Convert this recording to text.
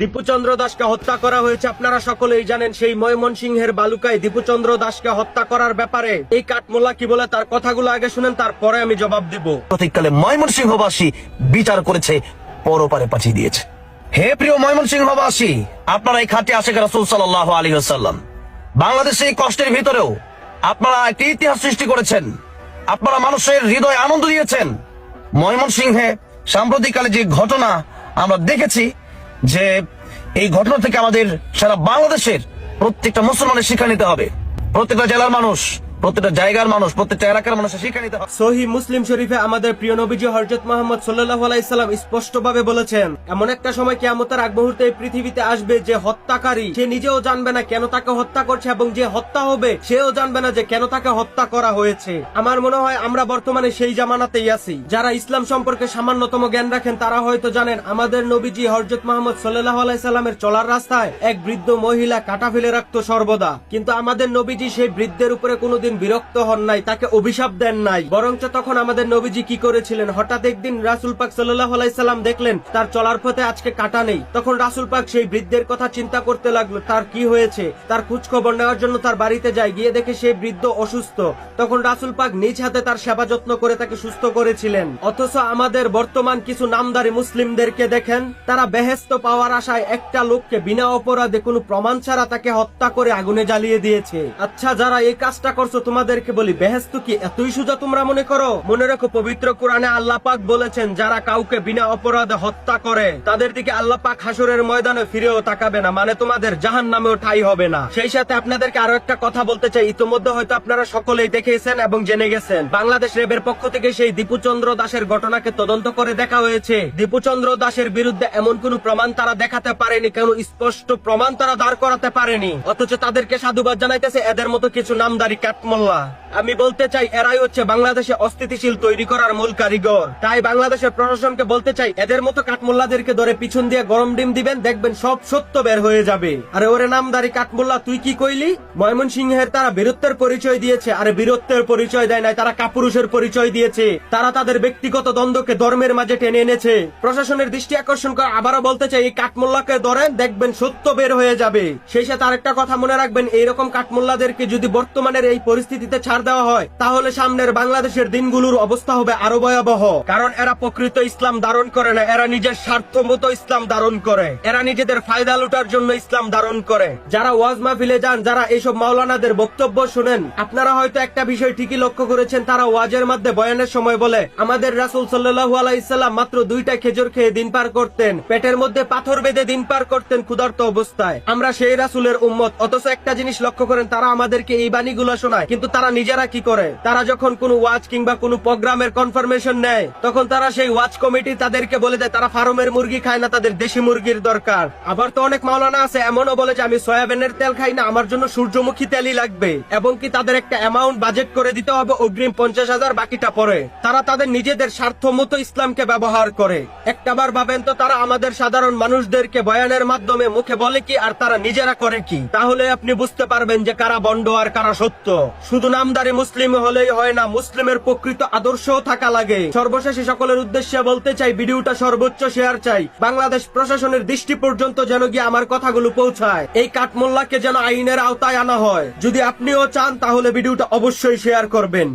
দীপুচন্দ্র দাসকে হত্যা করা হয়েছে, আপনারা সকলেই জানেন সেই ময়মনসিংহের বালুকায় দীপুচন্দ্র দাসকে হত্যা করার ব্যাপারে। এই কাঠমোলা কি বলে তার কথাগুলো আগে শুনেন, তারপরে আমি জবাব দিব। প্রতীককালে ময়মনসিংহবাসী বিচার করেছে, পরপারে পাঠিয়ে দিয়েছে। হে প্রিয় ময়মনসিংহবাসী, আপনারা এই খাটে আশেখ রাসুল সাল্লাহ আলী আসাল্লাম বাংলাদেশে এই কষ্টের ভিতরেও আপনারা একটি ইতিহাস সৃষ্টি করেছেন, আপনারা মানুষের হৃদয় আনন্দ দিয়েছেন। ময়মনসিংহে সাম্প্রতিককালে যে ঘটনা আমরা দেখেছি যে এই ঘটনা থেকে আমাদের সারা বাংলাদেশের প্রত্যেকটা মুসলমানের শিক্ষা নিতে হবে। প্রত্যেকটা জেলার মানুষ কেন কেন আমার মনে হয় আমরা বর্তমানে সেই জামানাতেই আছি। যারা ইসলাম সম্পর্কে সামান্যতম জ্ঞান রাখেন, তারা হয়তো জানেন, আমাদের নবীজি হরজত মোহাম্মদ সাল্লাহ আলাইসাল্লামের চলার রাস্তায় এক বৃদ্ধ মহিলা কাটা ফেলে রাখতো সর্বদা। কিন্তু আমাদের নবীজি সেই বৃদ্ধের উপরে কোনোদিন বিরক্ত হন নাই, তাকে অভিশাপ দেন নাই। বরঞ্চ তখন আমাদের নবীজি কি করেছিলেন? হঠাৎ একদিন রাসুল পাক সাল্লাহ আলাইসাল্লাম দেখলেন, তার চলার পথে আজকে কাটা নেই। তখন রাসুল পাক সেই বৃদ্ধের কথা চিন্তা করতে লাগল, তার কি হয়েছে? তার খোঁজ খবর নেওয়ার জন্য তার বাড়িতে যায়, গিয়ে দেখে সেই বৃদ্ধ অসুস্থ। তখন রাসুল পাক নিজ হাতে তার সেবা যত্ন করে তাকে সুস্থ করেছিলেন। অথচ আমাদের বর্তমান কিছু নামদারি মুসলিমদেরকে দেখেন, তারা বেহেস্ত পাওয়ার আশায় একটা লোককে বিনা অপরাধে কোনো প্রমাণ ছাড়া তাকে হত্যা করে আগুনে জ্বালিয়ে দিয়েছে। আচ্ছা যারা এই কাজটা করছ তোমাদেরকে বলি বেহেস্ত কি এতই সোজা তোমরা মনে করো? মনে রাখো, পবিত্র কোরআনে আল্লাহ পাক বলেছেন, যারা কাউকে বিনা অপরাধে হত্যা করে, তাদের দিকে আল্লাহ পাক হাসুরের ময়দানে ফিরেও তাকাবে না মানে তোমাদের জাহান নামেও ঠাই হবে না। সেই সাথে আপনাদেরকে আরও একটা কথা বলতে চাই, ইতিমধ্যে হয়তো আপনারা সকলেই দেখেছেন এবং জেনে গেছেন, বাংলাদেশ রেবের পক্ষ থেকে সেই দীপুচন্দ্র দাসের ঘটনাকে তদন্ত করে দেখা হয়েছে। দীপুচন্দ্র দাসের বিরুদ্ধে এমন কোনো প্রমাণ তারা দেখাতে পারেনি, কেন স্পষ্ট প্রমাণ তারা দাঁড় করাতে পারেনি, অথচ তাদেরকে সাধুবাদ জানাইতেছে, এদের মতো কিছু নামদারি কাঠমোল্লা আমি বলতে চাই, এরাই হচ্ছে বাংলাদেশে অস্থিতিশীল তৈরি করার মূল কারিগর। তাই বাংলাদেশের প্রশাসনকে বলতে চাই, এদের মতো কাঠমোল্লাদেরকে ধরে পিছন দিয়ে গরম ডিম দিবেন, দেখবেন সব সত্য বের হয়ে যাবে। আরে ওরে নামদারি কাঠমোল্লা, তুই কি কইলি? ময়মন সিংহের তারা বীরত্বের পরিচয় দিয়েছে, আরে বীরত্বের পরিচয় দেয় নাই, তারা কাপুরুষের পরিচয় দিয়েছে। তারা তাদের ব্যক্তিগত দ্বন্দ্বকে ধর্মের মাঝে টেনে এনেছে। প্রশাসনের দৃষ্টি আকর্ষণ করে আবারও বলতে চাই, এই কাঠমোল্লাকে ধরেন, দেখবেন সত্য বের হয়ে যাবে। সেই সাথে আরেকটা কথা মনে রাখবেন, এইরকম কাঠমোল্লাদেরকে যদি বর্তমানের এই পরিস্থিতিতে ছাড় দেওয়া হয়, তাহলে সামনের বাংলাদেশের দিনগুলোর অবস্থা হবে আরও ভয়াবহ। কারণ এরা প্রকৃত ইসলাম ধারণ করে না, এরা নিজের স্বার্থ মতো ইসলাম ধারণ করে। এরা নিজেদের ফায়দা লুটার জন্য ইসলাম ধারণ করে। যারা ওয়াজ মাহফিলে যান, যারা এইসব মাওলানাদের বক্তব্য শুনেন, আপনারা হয়তো একটা বিষয় ঠিকই লক্ষ্য করেছেন, তারা ওয়াজের মধ্যে বয়ানের সময় বলে, আমাদের রাসুল সাল্লাহু আলাইসাল্লাম মাত্র দুইটা খেজুর খেয়ে দিন পার করতেন, পেটের মধ্যে পাথর বেঁধে দিন পার করতেন ক্ষুধার্ত অবস্থায়। আমরা সেই রাসুলের উম্মত, অথচ একটা জিনিস লক্ষ্য করেন, তারা আমাদেরকে এই বাণীগুলো শোনায়। কিন্তু তারা নিজেরা কি করে? তারা যখন কোনো ওয়াচ কিংবা কোনো প্রোগ্রামের কনফার্মেশন নেয়, তখন তারা সেই ওয়াচ কমিটি তাদেরকে বলে দেয়, তারা ফার্মের মুরগি খায় না, তাদের দেশি মুরগির দরকার। আবার তো অনেক মাওলানা আছে, এমনও বলে যে, আমি সয়াবিনের তেল খাই না, আমার জন্য সূর্যমুখী তেলই লাগবে। এবং কি তাদের একটা অ্যামাউন্ট বাজেট করে দিতে হবে, অগ্রিম পঞ্চাশ হাজার বাকিটা পরে। তারা তাদের নিজেদের স্বার্থ মতো ইসলামকে ব্যবহার করে। একটাবার ভাবেন তো, তারা আমাদের সাধারণ মানুষদেরকে বয়ানের মাধ্যমে মুখে বলে কি, আর তারা নিজেরা করে কি? তাহলে আপনি বুঝতে পারবেন যে কারা বন্ড আর কারা সত্য। শুধু নামদারি মুসলিম হলেই হয় না, মুসলিমের প্রকৃত আদর্শও থাকা লাগে। সর্বশেষে সকলের উদ্দেশ্যে বলতে চাই, ভিডিওটা সর্বোচ্চ শেয়ার চাই। বাংলাদেশ প্রশাসনের দৃষ্টি পর্যন্ত যেন গিয়ে আমার কথাগুলো পৌঁছায়। এই কাঠমোল্লাকে যেন আইনের আওতায় আনা হয়। যদি আপনিও চান, তাহলে ভিডিওটা অবশ্যই শেয়ার করবেন।